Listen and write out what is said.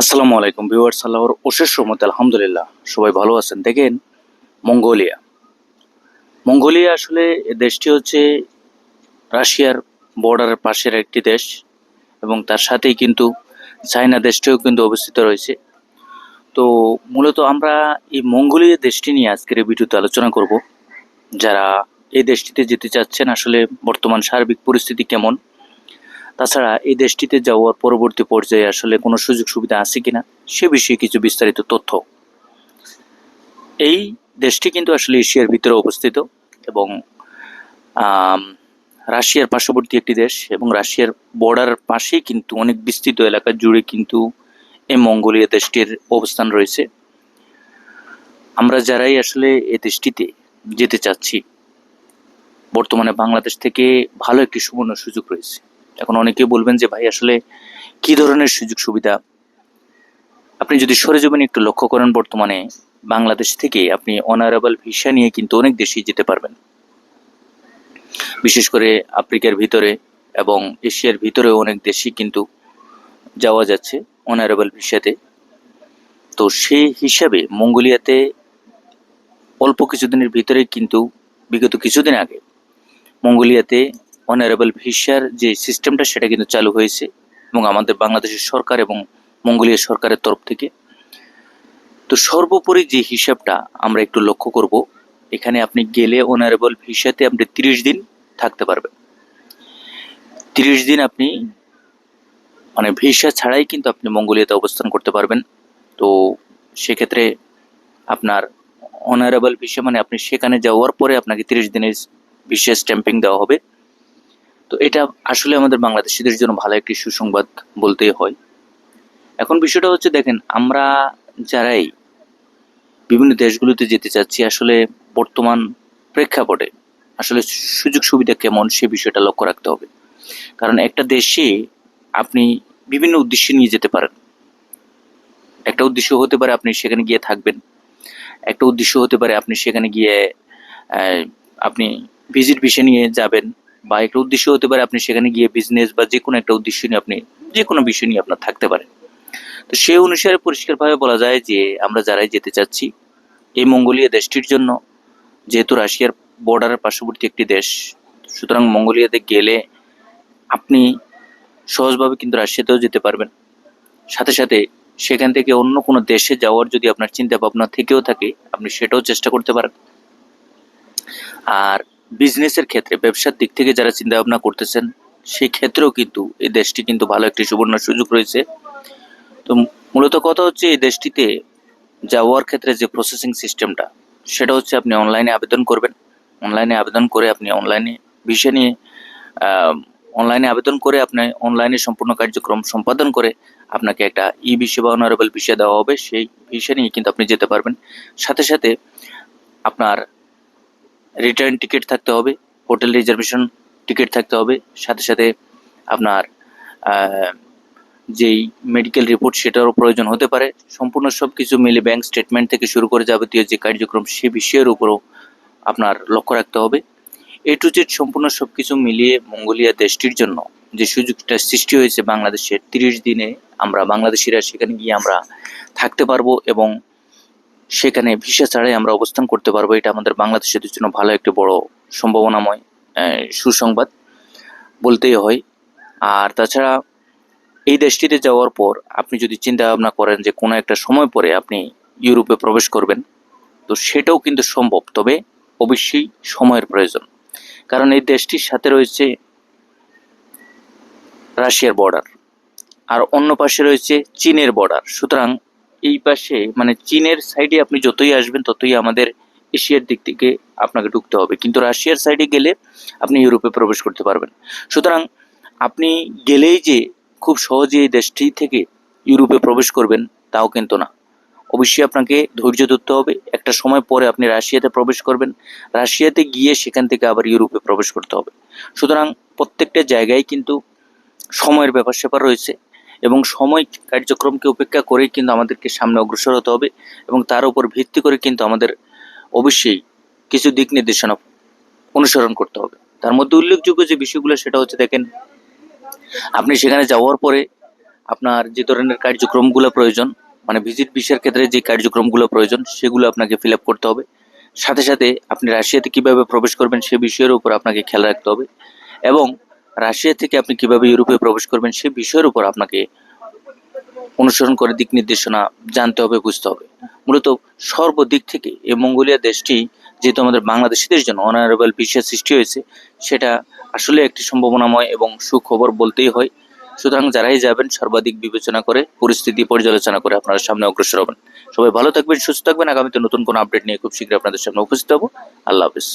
আসসালামু আলাইকুম ভিউয়ার্স, আল্লাহর অশেষ রহমতে আলহামদুলিল্লাহ, সবাই ভালো আছেন। দেখেন, মঙ্গোলিয়া। মঙ্গোলিয়া আসলে দেশটি হচ্ছে রাশিয়ার বর্ডারের পাশের একটি দেশ এবং তার সাথেই কিন্তু চায়না দেশটিও কিন্তু অবস্থিত রয়েছে। তো মূলত আমরা এই মঙ্গোলিয়া দেশটি নিয়ে আজকের এই ভিডিওতে আলোচনা করব। যারা এই দেশটিতে যেতে চাচ্ছেন, আসলে বর্তমান সার্বিক পরিস্থিতি কেমন? তাছাড়া এই দেশটিতে যাওয়ার পরবর্তী পর্যায়ে আসলে কোনো সুযোগ সুবিধা আছে কিনা সে বিষয়ে কিছু বিস্তারিত তথ্য। এই দেশটি কিন্তু আসলে এশিয়ার ভিতরে অবস্থিত এবং রাশিয়ার পার্শ্ববর্তী একটি দেশ এবং রাশিয়ার বর্ডার পাশেই কিন্তু অনেক বিস্তৃত এলাকা জুড়ে কিন্তু এই মঙ্গোলিয়া দেশটির অবস্থান রয়েছে। আমরা যারাই আসলে এ দেশটিতে যেতে চাচ্ছি, বর্তমানে বাংলাদেশ থেকে ভালো একটি সুবর্ণ সুযোগ রয়েছে। এখন অনেকেই বলবেন যে, ভাই, আসলে কি ধরনের সুযোগ সুবিধা? আপনি যদি সরেজমিনে একটু লক্ষ্য করেন, বর্তমানে বাংলাদেশ থেকে আপনি অনারেবল ভিসা নিয়ে কিন্তু অনেক দেশেই যেতে পারবেন। বিশেষ করে আফ্রিকার ভিতরে এবং এশিয়ার ভিতরেও অনেক দেশই কিন্তু যাওয়া যাচ্ছে অনারেবল ভিসাতে তো সেই হিসাবে মঙ্গোলিয়াতে অল্প কিছুদিনের ভিতরে কিন্তু, বিগত কিছুদিন আগে মঙ্গোলিয়াতে অনারেবল ভিসার যে সিস্টেমটা সেটা কিন্তু চালু হয়েছে এবং আমাদের বাংলাদেশের সরকার এবং মঙ্গোলিয়া সরকারের তরফ থেকে। তো সর্বোপরি যে হিসাবটা আমরা একটু লক্ষ্য করব, এখানে আপনি গেলে অনারেবল ভিসাতে আপনি তিরিশ দিন থাকতে পারবেন। তিরিশ দিন আপনি মানে ভিসা ছাড়াই কিন্তু আপনি মঙ্গোলিয়াতে অবস্থান করতে পারবেন। তো সেক্ষেত্রে আপনার অনারেবল ভিসা মানে আপনি সেখানে যাওয়ার পরে আপনাকে তিরিশ দিনের ভিসা স্ট্যাম্পিং দেওয়া হবে। তো এটা আসলে আমাদের বাংলাদেশিদের জন্য ভালো একটি সুসংবাদ বলতেই হয়। এখন বিষয়টা হচ্ছে, দেখেন, আমরা যারাই বিভিন্ন দেশগুলোতে যেতে চাচ্ছি, আসলে বর্তমান প্রেক্ষাপটে আসলে সুযোগ সুবিধা কেমন সে বিষয়টা লক্ষ্য রাখতে হবে। কারণ একটা দেশে আপনি বিভিন্ন উদ্দেশ্যে নিয়ে যেতে পারেন। একটা উদ্দেশ্য হতে পারে আপনি সেখানে গিয়ে থাকবেন। একটা উদ্দেশ্য হতে পারে আপনি সেখানে গিয়ে আপনি ভিজিট ভিসা নিয়ে যাবেন। বা একটা উদ্দেশ্য হতে পারে আপনি সেখানে গিয়ে বিজনেস বা যে কোনো একটা উদ্দেশ্য নিয়ে আপনি যে কোনো বিষয় নিয়ে আপনার থাকতে পারে। তো সেই অনুসারে পরিষ্কারভাবে বলা যায় যে আমরা যারাই যেতে চাচ্ছি, এই মঙ্গোলিয়া দেশটির জন্য, যেহেতু রাশিয়ার বর্ডারের পার্শ্ববর্তী একটি দেশ, সুতরাং মঙ্গোলিয়াতে গেলে আপনি সহজভাবে কিন্তু রাশিয়াতেও যেতে পারবেন। সাথে সাথে সেখান থেকে অন্য কোনো দেশে যাওয়ার যদি আপনার চিন্তা ভাবনা থেকেও থাকে, আপনি সেটাও চেষ্টা করতে পারেন। আর বিজনেসের ক্ষেত্রে, ব্যবসার দিক থেকে যারা চিন্তা ভাবনা করতেছেন সেই ক্ষেত্রেও কিন্তু এই দেশটি কিন্তু ভালো একটি সুবর্ণ সুযোগ রয়েছে। তো মূলত কথা হচ্ছে এই দেশটিতে যাওয়ার ক্ষেত্রে যে প্রসেসিং সিস্টেমটা সেটা হচ্ছে আপনি অনলাইনে আবেদন করবেন। অনলাইনে আবেদন করে আপনি অনলাইনে ভিসা নিয়ে অনলাইনে আবেদন করে আপনি অনলাইনে সম্পূর্ণ কার্যক্রম সম্পাদন করে আপনাকে একটা ই ভিসা বা অনারেবল ভিসা দেওয়া হবে। সেই ভিসা নিয়ে কিন্তু আপনি যেতে পারবেন। সাথে সাথে আপনার রিটার্ন টিকিট থাকতে হবে হোটেল রিজার্ভেশন টিকিট থাকতে হবে, সাথে সাথে আপনার যেই মেডিকেল রিপোর্ট সেটারও প্রয়োজন হতে পারে। সম্পূর্ণ সব কিছু মিলে ব্যাংক স্টেটমেন্ট থেকে শুরু করে যাবতীয় যে কার্যক্রম সে বিষয়ের উপরও আপনার লক্ষ্য রাখতে হবে। এ টু জেড সম্পূর্ণ সব কিছু মিলিয়ে মঙ্গোলিয়া দেশটির জন্য যে সুযোগটা সৃষ্টি হয়েছে বাংলাদেশের, তিরিশ দিনে আমরা বাংলাদেশিরা সেখানে গিয়ে আমরা থাকতে পারব এবং সেখানে ভিসা ছাড়াই আমরা অবস্থান করতে পারব। এটা আমাদের বাংলাদেশের জন্য ভালো একটি বড় সম্ভাবনাময় সুসংবাদ বলতেই হয়। আর তাছাড়া এই দেশটিতে যাওয়ার পর আপনি যদি চিন্তা ভাবনা করেন যে কোনো একটা সময় পরে আপনি ইউরোপে প্রবেশ করবেন, তো সেটাও কিন্তু সম্ভব। তবে অবশ্যই সময়ের প্রয়োজন। কারণ এই দেশটির সাথে রয়েছে রাশিয়ার বর্ডার আর অন্য পাশে রয়েছে চীনের বর্ডার সুতরাং এই পাশে মানে চীনের সাইডে আপনি যতই আসবেন, ততই আমাদের এশিয়ার দিক থেকে আপনাকে ঢুকতে হবে। কিন্তু রাশিয়ার সাইডে গেলে আপনি ইউরোপে প্রবেশ করতে পারবেন। সুতরাং আপনি গেলেই যে খুব সহজে এই দেশটি থেকে ইউরোপে প্রবেশ করবেন, তাও কিন্তু না। অবশ্যই আপনাকে ধৈর্য ধরতে হবে। একটা সময় পরে আপনি রাশিয়াতে প্রবেশ করবেন। রাশিয়াতে গিয়ে সেখান থেকে আবার ইউরোপে প্রবেশ করতে হবে। সুতরাং প্রত্যেকটা জায়গায় কিন্তু সময়ের ব্যাপার স্যাপার রয়েছে। এবং সময় কার্যক্রমকে উপেক্ষা করেই কিন্তু আমাদেরকে সামনে অগ্রসর হতে হবে এবং তার উপর ভিত্তি করে কিন্তু আমাদের অবশ্যই কিছু দিক নির্দেশনা অনুসরণ করতে হবে। তার মধ্যে উল্লেখযোগ্য যে বিষয়গুলো সেটা হচ্ছে দেখেন, আপনি সেখানে যাওয়ার পরে আপনার যে ধরনের কার্যক্রমগুলো প্রয়োজন মানে ভিজিট ভিসার ক্ষেত্রে যে কার্যক্রমগুলো প্রয়োজন সেগুলো আপনাকে ফিল আপ করতে হবে। সাথে সাথে আপনি রাশিয়াতে কীভাবে প্রবেশ করবেন সে বিষয়ের উপর আপনাকে খেয়াল রাখতে হবে এবং রাশিয়া থেকে আপনি কীভাবে ইউরোপে প্রবেশ করবেন সে বিষয়ের উপর আপনাকে অনুসরণ করে দিক নির্দেশনা জানতে হবে, বুঝতে হবে। মূলত সর্বদিক থেকে এই মঙ্গোলিয়া দেশটি যেহেতু আমাদের বাংলাদেশিদের জন্য অনারেবল ভিসা সৃষ্টি হয়েছে, সেটা আসলে একটি সম্ভাবনাময় এবং সুখবর বলতেই হয়। সুতরাং যারাই যাবেন, সর্বাধিক বিবেচনা করে, পরিস্থিতি পর্যালোচনা করে আপনারা সামনে অগ্রসর হবেন। সবাই ভালো থাকবেন, সুস্থ থাকবেন। আগামীতে নতুন কোনো আপডেট নিয়ে খুব শীঘ্রই আপনাদের সামনে উপস্থিত হব। আল্লাহ হাফিজ।